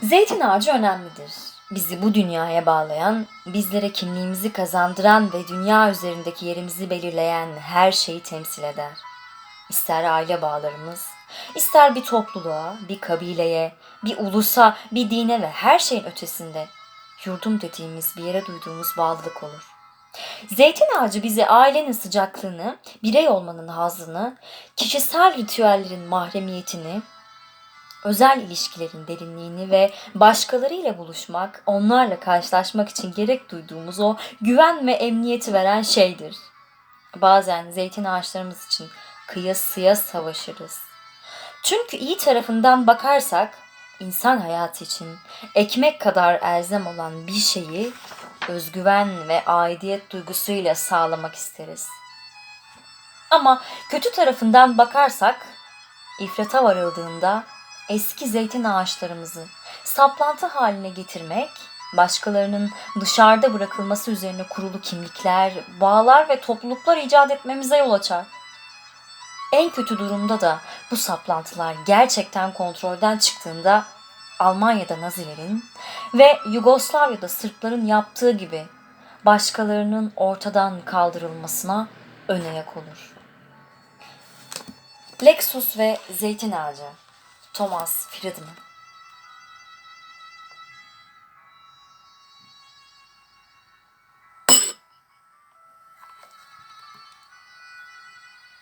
Zeytin ağacı önemlidir. Bizi bu dünyaya bağlayan, bizlere kimliğimizi kazandıran ve dünya üzerindeki yerimizi belirleyen her şeyi temsil eder. İster aile bağlarımız, ister bir topluluğa, bir kabileye, bir ulusa, bir dine ve her şeyin ötesinde yurdum dediğimiz bir yere duyduğumuz bağlılık olur. Zeytin ağacı bize ailenin sıcaklığını, birey olmanın hazzını, kişisel ritüellerin mahremiyetini, özel ilişkilerin derinliğini ve başkalarıyla buluşmak, onlarla karşılaşmak için gerek duyduğumuz o güven ve emniyeti veren şeydir. Bazen zeytin ağaçlarımız için kıyasıya savaşırız. Çünkü iyi tarafından bakarsak insan hayatı için ekmek kadar elzem olan bir şeyi özgüven ve aidiyet duygusuyla sağlamak isteriz. Ama kötü tarafından bakarsak ifrata varıldığında eski zeytin ağaçlarımızı saplantı haline getirmek, başkalarının dışarıda bırakılması üzerine kurulu kimlikler, bağlar ve topluluklar icat etmemize yol açar. En kötü durumda da bu saplantılar gerçekten kontrolden çıktığında Almanya'da Nazilerin ve Yugoslavya'da Sırpların yaptığı gibi başkalarının ortadan kaldırılmasına ön ayak olur. Lexus ve Zeytin Ağacı Thomas Friedman